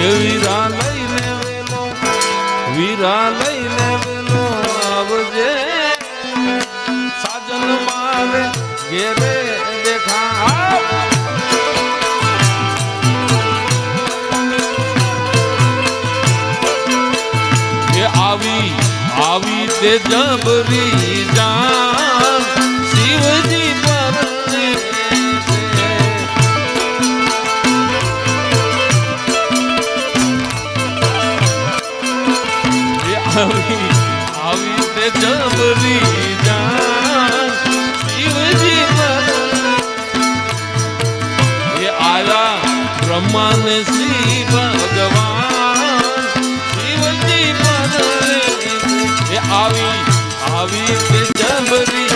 હે વીરા લઈને વેલો વીરા લઈને વેલો આવજે. સાજન મારે ઘેરે દેખા આવી આવી તે જબરી આવી આવી એ આયા બ્રહ્માને શ્રી ભગવાન શિવજી આવી આવી તે જબરી